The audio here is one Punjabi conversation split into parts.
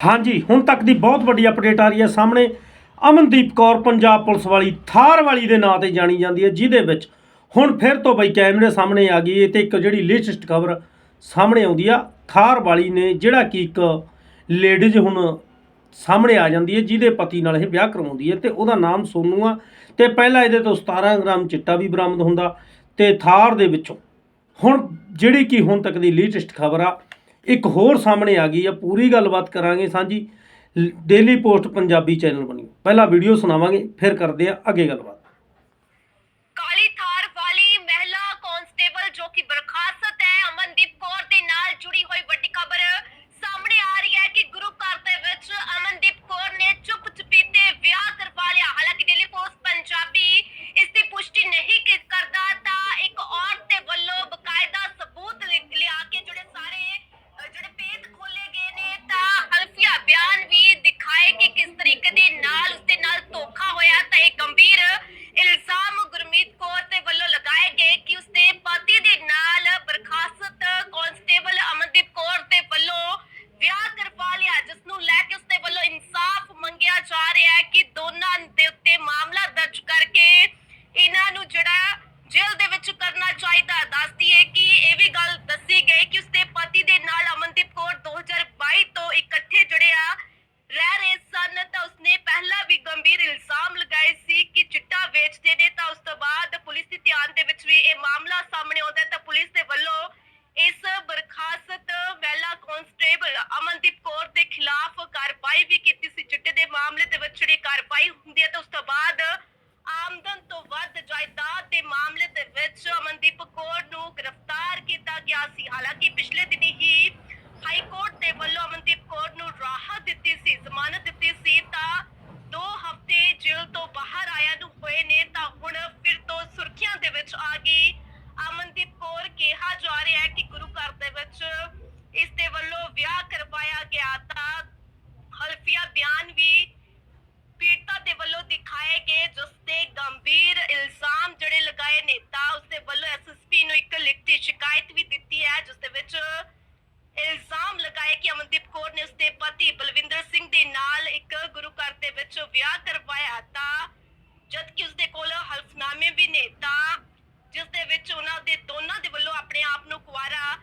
ਹਾਂਜੀ, ਹੁਣ ਤੱਕ ਦੀ ਬਹੁਤ ਵੱਡੀ ਅਪਡੇਟ ਆ ਰਹੀ ਹੈ ਸਾਹਮਣੇ। ਅਮਨਦੀਪ ਕੌਰ ਪੰਜਾਬ ਪੁਲਿਸ ਵਾਲੀ ਥਾਰ ਵਾਲੀ ਦੇ ਨਾਂ ਤੇ ਜਾਣੀ ਜਾਂਦੀ ਹੈ, ਜਿਹਦੇ ਵਿੱਚ ਹੁਣ ਫਿਰ ਤੋਂ ਬਈ ਕੈਮਰੇ ਸਾਹਮਣੇ ਆ ਗਈ ਹੈ ਤੇ ਇੱਕ ਜਿਹੜੀ ਲੇਟੈਸਟ ਖਬਰ ਸਾਹਮਣੇ ਆਉਂਦੀ ਆ, ਥਾਰ ਵਾਲੀ ਨੇ ਜਿਹੜਾ ਕਿ ਇੱਕ ਲੇਡੀਜ਼ ਹੁਣ ਸਾਹਮਣੇ ਆ ਜਾਂਦੀ ਹੈ, ਜਿਹਦੇ ਪਤੀ ਨਾਲ ਇਹ ਵਿਆਹ ਕਰਵਾਉਂਦੀ ਹੈ ਤੇ ਉਹਦਾ ਨਾਮ ਸੋਨੂ ਆ। ਤੇ ਪਹਿਲਾਂ ਇਹਦੇ ਤੋਂ 17 ਗ੍ਰਾਮ ਚਿੱਟਾ ਵੀ ਬਰਾਮਦ ਹੁੰਦਾ ਤੇ ਥਾਰ ਦੇ ਵਿੱਚੋਂ ਹੁਣ ਜਿਹੜੀ ਕਿ ਹੁਣ ਤੱਕ ਦੀ ਲੇਟੈਸਟ ਖਬਰ ਆ ਇੱਕ ਹੋਰ ਸਾਹਮਣੇ ਆ ਗਈ ਆ, ਪੂਰੀ ਗੱਲਬਾਤ ਕਰਾਂਗੇ ਸਾਂਝੀ। ਡੇਲੀ ਪੋਸਟ ਪੰਜਾਬੀ ਚੈਨਲ ਬਣੀ। ਪਹਿਲਾਂ ਵੀਡੀਓ ਸੁਣਾਵਾਂਗੇ, ਫਿਰ ਕਰਦੇ ਆ ਅੱਗੇ ਗੱਲਬਾਤ ਕਾਲੀ ਥਾਰ ਵਾਲੀ ਮਹਿਲਾ ਕਾਂਸਟੇਬਲ ਜੋ ਕਿ ਬਰਖਾਸਤ ਹੈ ਅਮਨਦੀਪ ਕੌਰ ਦੇ ਨਾਲ ਜੁੜੀ ਹੋਈ ਵੱਡੀ ਖਬਰ ਸਾਹਮਣੇ ਆ ਰਹੀ ਹੈ ਕਿ ਗੁਰੂ ਘਰ ਦੇ ਵਿੱਚ ਅਮਨਦੀਪ ਕੌਰ ਨੇ ਚੁੱਪ ਚੁਪੀਤੇ ਵਿਆਹ ਕਰਵਾ ਲਿਆ ਹਾਲਾਂਕਿ ਡੇਲੀ ਪੋਸਟ ਪੰਜਾਬੀ ਇਸ ਦੀ ਪੁਸ਼ਟੀ ਨਹੀਂ ਕੀ ਕਰਦਾ ਤਾਂ ਇੱਕ ਔਰਤ ਦੇ ਵੱਲੋਂ ਬਕਾਇਦਾ ਸਬੂਤ ਲਿ- ਲਿਆ ਕੇ ਜਿਹੜੇ ਸਾਰੇ ਅ, ਜਿਹੜੇ ਭੇਦ ਖੋਲੇ ਗਏ ਨੇ ਤਾਂ ਹਲਫੀਆ ਬਿਆਨ ਵੀ ਦਿਖਾਏ ਕਿ ਕਿਸ ਤਰੀਕੇ ਦੇ ਨਾਲ ਉਸਦੇ ਨਾਲ ਧੋਖਾ ਹੋਇਆ ਤਾਂ ਇਹ ਗੰਭੀਰ ਇਲਜ਼ਾਮ ਗੁਰਮੀਤ ਕੌਰ ਦੇ ਵੱਲੋਂ ਲਗਾਏ ਗਏ ਕਿ ਉਸਦੇ ਪਤੀ ਦੇ ਨਾਲ ਬਰਖਾਸਤ ਕਾਂਸਟੇਬਲ ਅਮਨਦੀਪ ਕੌਰ ਦੇ ਵੱਲੋਂ ਵਿਆਹ ਕਰਵਾ ਲਿਆ ਜਿਸ ਨੂੰ ਲੈ ਕੇ ਉਸਦੇ ਵੱਲੋਂ ਇਨਸਾਫ ਮੰਗਿਆ ਜਾ ਰਿਹਾ ਹੈ ਕਿ ਦੋਨਾਂ ਦੇ ਉੱਤੇ ਮਾਮਲਾ ਦਰਜ ਕਰਕੇ ਇਹਨਾਂ ਨੂੰ ਜਿਹੜਾ ਜੇਲ੍ਹ ਦੇ ਵਿੱਚ ਕਰਨਾ ਚਾਹੀਦਾ ਦੱਸਦੀ ਹੈ ਕਿ ਇਹ ਵੀ ਗੱਲ ਦੱਸੀ ਗਈ ਕਿ ਉਸਦੇ ਪਤੀ ਦੇ ਨਾਲ ਅਮਨਦੀਪ ਕੌਰ 2022 ਤੋਂ ਇਕੱਠੇ ਜਿਹੜੇ ਆ ਰਹਿ ਰਹੇ ਸਨ ਤਾਂ ਉਸਨੇ ਪਹਿਲਾਂ ਵੀ ਗੰਭੀਰ ਇਲਜ਼ਾਮ ਲਗਾਏ ਸੀ ਕਿ ਚਿੱਟਾ ਵੇਚਦੇ ਨੇ ਤਾਂ ਉਸ ਤੋਂ ਬਾਅਦ ਪੁਲਿਸ ਦੇ ਧਿਆਨ ਦੇ ਵਿੱਚ ਵੀ ਇਹ ਮਾਮਲਾ ਸਾਹਮਣੇ ਆਉਂਦਾ ਹੈ ਤਾਂ ਪੁਲਿਸ ਦੇ ਵੱਲੋਂ ਇਸ ਬਰਖਾਸਤ ਮਹਿਲਾ ਕਾਂਸਟੇਬਲ ਅਮਨਦੀਪ ਕੌਰ ਦੇ ਖਿਲਾਫ ਕਾਰਵਾਈ ਵੀ ਕੀਤੀ ਸੀ ਚਿੱਟੇ ਦੇ ਮਾਮਲੇ ਦੇ ਵਿੱਚ ਜਿਹੜੀ ਕਾਰਵਾਈ ਹੁੰਦੀ ਹੈ ਤਾਂ ਉਸ ਤੋਂ ਬਾਅਦ ਆਮਦਨ ਤੋਂ ਵੱਧ ਜਾਇਦਾਦ ਦੇ ਮਾਮਲੇ ਦੇ ਵਿੱਚ ਅਮਨਦੀਪ ਕੌਰ ਨੂੰ ਗ੍ਰਿਫਤਾਰ ਕੀਤਾ ਗਿਆ ਸੀ ਹਾਲਾਂਕਿ ਪਿਛਲੇ ਦਿਨੀ ਹੀ ਹਾਈ ਕੋਰਟ ਦੇ ਵੱਲੋਂ ਅਮਨਦੀਪ ਕੌਰ ਨੂੰ ਰਾਹਤ ਦਿੱਤੀ ਸੀ ਜ਼ਮਾਨਤ ਦਿੱਤੀ ਸੀ ਤਾਂ ਦੋ ਹਫ਼ਤੇ ਜੇਲ੍ਹ ਤੋਂ ਬਾਹਰ ਆਇਆ ਨੂੰ ਹੋਏ ਨੇ ਤਾਂ ਹੁਣ ਫਿਰ ਤੋਂ ਸੁਰਖੀਆਂ ਦੇ ਵਿੱਚ ਆ ਗਈ ਅਮਨਦੀਪ ਕੌਰ ਕਿਹਾ ਜਾ ਰਿਹਾ ਹੈ ਕਿ ਗੁਰੂ ਘਰ ਦੇ ਵਿੱਚ ਇਸ ਦੇ ਵੱਲੋਂ ਵਿਆਹ ਕਰਵਾਇਆ ਗਿਆ ਤਾਂ ਹਲਫੀਆ ਬਿਆਨ ਵੀ ਪੀੜਤਾ ਦੇ ਵੱਲੋਂ ਦਿਖਾਏ ਗਏ, ਜਿਸ ਤੇ ਗੰਭੀਰ ਇਲਜ਼ਾਮ ਜਿਹੜੇ ਲਗਾਏ ਨੇ, ਤਾਂ ਉਸ ਦੇ ਵੱਲੋਂ ਐਸਐਸਪੀ ਨੂੰ ਇੱਕ ਲਿਖਤੀ ਸ਼ਿਕਾਇਤ ਵੀ ਦਿੱਤੀ ਹੈ, ਜਿਸ ਦੇ ਵਿੱਚ ਇਲਜ਼ਾਮ ਲਗਾਏ ਕਿ ਅਮਨਦੀਪ ਕੌਰ ਨੇ ਉਸਦੇ ਪਤੀ ਬਲਵਿੰਦਰ ਸਿੰਘ ਦੇ ਨਾਲ ਇੱਕ ਗੁਰੂ ਘਰ ਦੇ ਵਿੱਚ ਵਿਆਹ ਕਰਵਾਇਆ ਤਾਂ ਜਦ ਕਿ ਉਸਦੇ ਕੋਲ ਹਲਫਨਾਮੇ ਵੀ ਨੇ, ਤਾਂ ਜਿਸ ਦੇ ਵਿੱਚ ਉਹਨਾਂ ਦੇ ਦੋਨਾਂ ਦੇ ਵੱਲੋਂ ਆਪਣੇ ਆਪ ਨੂੰ ਕੁਆਰਾ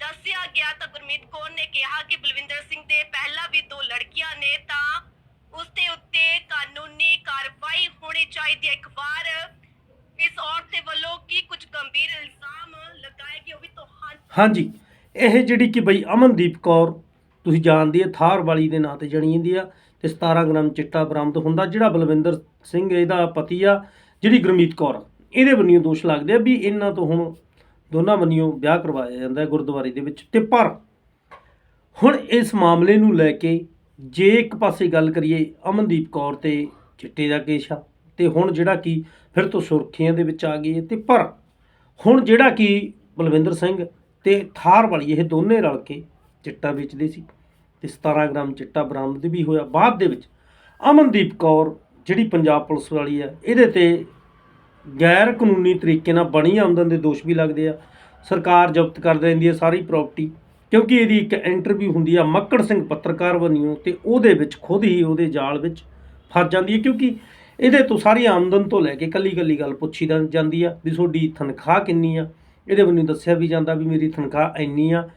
ਦੱਸਿਆ ਗਿਆ। ਤਾਂ ਗੁਰਮੀਤ ਕੌਰ ਨੇ ਕਿਹਾ ਕਿ ਬਲਵਿੰਦਰ ਸਿੰਘ ਦੇ ਪਹਿਲਾਂ ਵੀ ਦੋ ਲੜਕੀਆਂ ਨੇ ਤਾਂ ਉਸ ਦੇ ਉੱਤੇ ਕਾਨੂੰਨੀ ਕਾਰਵਾਈ ਹੋਣੀ ਚਾਹੀਦੀ। ਹੈ ਇੱਕ ਵਾਰ ਇਸ ਔਰਤ ਦੇ ਵੱਲੋਂ ਕੀ ਕੁਝ ਗੰਭੀਰ ਇਲਜ਼ਾਮ ਲਗਾਏ ਗਏ, ਉਹ ਵੀ ਤੁਹਾਨੂੰ ਹਾਂਜੀ। ਇਹ ਜਿਹੜੀ ਕਿ ਬਈ ਅਮਨਦੀਪ ਕੌਰ, ਤੁਸੀਂ ਜਾਣਦੀ ਹੈ, ਥਾਰ ਵਾਲੀ ਦੇ ਨਾਂ ਤੇ ਜਾਣੀ ਜਾਂਦੀ ਆ ਤੇ 17 ਗ੍ਰਾਮ ਚਿੱਟਾ ਬਰਾਮਦ ਹੁੰਦਾ, ਜਿਹੜਾ ਬਲਵਿੰਦਰ ਸਿੰਘ ਇਹਦਾ ਪਤੀ ਆ, ਜਿਹੜੀ ਗੁਰਮੀਤ ਕੌਰ। ਇਹਦੇ ਬੰਨਿਓ ਦੋਸ਼ ਲੱਗਦੇ ਆ ਵੀ ਇਹਨਾਂ ਤੋਂ ਹੁਣ ਦੋਨਾਂ ਬੰਨਿਓ ਵਿਆਹ ਕਰਵਾਇਆ ਜਾਂਦਾ ਹੈ ਗੁਰਦੁਆਰੇ ਦੇ ਵਿੱਚ ਤੇ ਪਰ ਹੁਣ ਇਸ ਮਾਮਲੇ ਨੂੰ ਲੈ ਕੇ ਜੇ ਇੱਕ ਪਾਸੇ ਗੱਲ ਕਰੀਏ ਅਮਨਦੀਪ ਕੌਰ ਤੇ ਚਿੱਟੇ ਦਾ ਕੇਸ ਆ, ਤੇ ਹੁਣ ਜਿਹੜਾ ਕਿ ਫਿਰ ਤੋਂ ਸੁਰਖੀਆਂ ਦੇ ਵਿੱਚ ਆ ਗਈ ਹੈ ਤੇ ਪਰ ਹੁਣ ਜਿਹੜਾ ਕਿ ਬਲਵਿੰਦਰ ਸਿੰਘ ਤੇ ਥਾਰ ਵਾਲੀ ਇਹ ਦੋਨੇ ਰਲ ਕੇ ਚਿੱਟਾ ਵੇਚਦੇ ਸੀ ਤੇ 17 ਗ੍ਰਾਮ ਚਿੱਟਾ ਬਰਾਮਦ ਵੀ ਹੋਇਆ। ਬਾਅਦ ਦੇ ਵਿੱਚ ਅਮਨਦੀਪ ਕੌਰ ਜਿਹੜੀ ਪੰਜਾਬ ਪੁਲਿਸ ਵਾਲੀ ਆ, ਇਹਦੇ ਤੇ ਗੈਰ ਕਾਨੂੰਨੀ ਤਰੀਕੇ ਨਾਲ ਬਣੀ ਆਮਦਨ ਦੇ ਦੋਸ਼ ਵੀ ਲੱਗਦੇ ਆ। ਸਰਕਾਰ ਜ਼ਬਤ ਕਰ ਦਿੰਦੀ ਹੈ ਸਾਰੀ ਪ੍ਰਾਪਰਟੀ ਕਿਉਂਕਿ ਇਹਦੀ ਇੱਕ ਇੰਟਰਵਿਊ ਹੁੰਦੀ ਆ ਮੱਕੜ ਸਿੰਘ ਪੱਤਰਕਾਰ ਬਣੀਓ ਤੇ ਉਹਦੇ ਵਿੱਚ, ਖੁਦ ਹੀ ਉਹਦੇ ਜਾਲ ਵਿੱਚ ਫਸ ਜਾਂਦੀ ਹੈ ਕਿਉਂਕਿ ਇਹਦੇ ਤੋਂ ਸਾਰੀ ਆਮਦਨ ਤੋਂ ਲੈ ਕੇ ਕੱਲੀ ਕੱਲੀ ਗੱਲ ਪੁੱਛੀ ਜਾਂ- ਜਾਂਦੀ ਆ ਵੀ ਤੁਹਾਡੀ ਤਨਖਾਹ ਕਿੰਨੀ ਆ? ਇਹਦੇ ਵੱਲੋਂ ਦੱਸਿਆ ਵੀ ਜਾਂਦਾ ਵੀ ਮੇਰੀ ਤਨਖਾਹ ਇੰਨੀ ਆ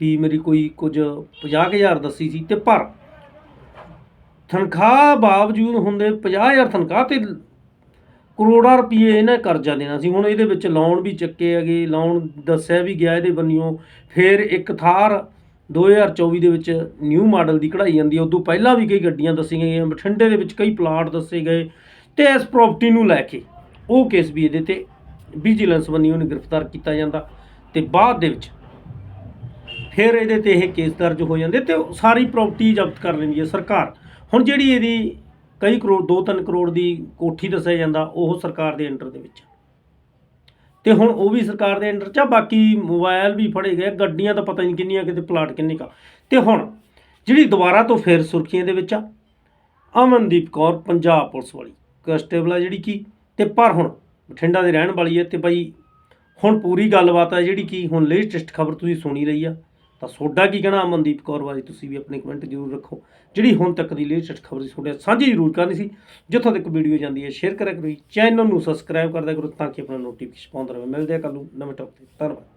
ਵੀ ਮੇਰੀ ਕੋਈ ਕੁਝ 50000 ਦੱਸੀ ਸੀ ਤੇ ਪਰ ਤਨਖਾਹ ਬਾਵਜੂਦ ਹੁੰਦੇ 50000 ਤਨਖਾਹ ਤੇ ਕਰੋੜਾਂ ਰੁਪਏ ਇਹਨੇ ਕਰਜ਼ਾ ਦੇਣਾ ਸੀ। ਹੁਣ ਇਹਦੇ ਵਿੱਚ ਲੋਨ ਵੀ ਚੱਕੇ ਹੈਗੇ ਲੋਨ ਦੱਸਿਆ ਵੀ ਗਿਆ ਇਹਦੇ ਬੰਨਿਓ ਫਿਰ ਇੱਕ ਥਾਰ 2024 ਦੇ ਵਿੱਚ ਨਿਊ ਮਾਡਲ ਦੀ ਕਢਾਈ ਜਾਂਦੀ ਹੈ। ਉਦੋਂ ਪਹਿਲਾਂ ਵੀ ਕਈ ਗੱਡੀਆਂ ਦੱਸੀਆਂ ਗਈਆਂ, ਬਠਿੰਡੇ ਦੇ ਵਿੱਚ ਕਈ ਪਲਾਟ ਦੱਸੇ ਗਏ ਤੇ ਇਸ ਪ੍ਰਾਪਰਟੀ ਨੂੰ ਲੈ ਕੇ ਉਹ ਕੇਸ ਵੀ ਇਹਦੇ ਤੇ ਵਿਜੀਲੈਂਸ ਬੰਨਿਓ ਉਹਨੂੰ ਗ੍ਰਿਫਤਾਰ ਕੀਤਾ ਜਾਂਦਾ ਤੇ ਬਾਅਦ ਦੇ ਵਿੱਚ ਫਿਰ ਇਹਦੇ ਤੇ ਇਹ ਕੇਸ ਦਰਜ ਹੋ ਜਾਂਦੇ ਤੇ ਸਾਰੀ ਪ੍ਰਾਪਰਟੀ ਜ਼ਬਤ ਕਰ ਲੈਂਦੀ ਹੈ ਸਰਕਾਰ। ਹੁਣ ਜਿਹੜੀ ਇਹਦੀ ਕਈ ਕਰੋੜ 2-3 ਕਰੋੜ ਦੀ ਕੋਠੀ ਦੱਸਿਆ ਜਾਂਦਾ, ਉਹ ਸਰਕਾਰ ਦੇ ਅੰਡਰ ਦੇ ਵਿੱਚ। ਤੇ ਹੁਣ ਉਹ ਵੀ ਸਰਕਾਰ ਦੇ ਅੰਡਰ ਚ ਆ, ਬਾਕੀ ਮੋਬਾਈਲ ਵੀ ਫੜੇ ਗਏ, ਗੱਡੀਆਂ ਤਾਂ ਪਤਾ ਨਹੀਂ ਕਿੰਨੀਆਂ ਕਿਤੇ ਪਲਾਟ ਕਿੰਨੇ ਕਾ। ਤੇ ਹੁਣ ਜਿਹੜੀ ਦੁਬਾਰਾ ਤੋਂ ਫਿਰ ਸੁਰਖੀਆਂ ਦੇ ਵਿੱਚ ਆ, ਅਮਨਦੀਪ ਕੌਰ, ਪੰਜਾਬ ਪੁਲਿਸ ਵਾਲੀ। ਕਨਸਟੇਬਲ ਆ ਜਿਹੜੀ ਕੀ, ਤੇ ਪਰ ਹੁਣ ਬਠਿੰਡਾ ਦੇ ਰਹਿਣ ਵਾਲੀ ਹੈ ਤੇ ਭਾਈ ਹੁਣ ਪੂਰੀ ਗੱਲਬਾਤ ਆ ਜਿਹੜੀ ਕੀ, ਹੁਣ ਲੇਟੈਸਟ ਖਬਰ ਤੁਸੀਂ ਸੁਣੀ ਰਹੀ ਆ। ਤਾਂ ਤੁਹਾਡਾ ਕੀ ਕਹਿਣਾ ਅਮਨਦੀਪ ਕੌਰ ਬਾਰੇ ਤੁਸੀਂ ਵੀ ਆਪਣੇ ਕਮੈਂਟ ਜ਼ਰੂਰ ਰੱਖੋ। ਜਿਹੜੀ ਹੁਣ ਤੱਕ ਦੀ ਲੇਟੈਸਟ ਖਬਰ ਸੀ, ਤੁਹਾਡੇ ਸਾਂਝੀ ਜ਼ਰੂਰ ਕਰਨੀ ਸੀ। ਜਿੱਥੋਂ ਤੱਕ ਵੀਡੀਓ ਜਾਂਦੀ ਹੈ ਸ਼ੇਅਰ ਕਰਿਆ ਕਰੋ ਚੈਨਲ ਨੂੰ ਸਬਸਕ੍ਰਾਈਬ ਕਰਦਾ ਕਰੋ ਤਾਂ ਕਿ ਆਪਣਾ ਨੋਟੀਫਿਕੇਸ਼ਨ ਪਾਉਂਦਾ ਰਹੇ। ਮਿਲਦੇ ਆ ਕੱਲ ਨੂੰ ਨਵੇਂ ਟੌਪਿਕ ਤੇ। ਧੰਨਵਾਦ।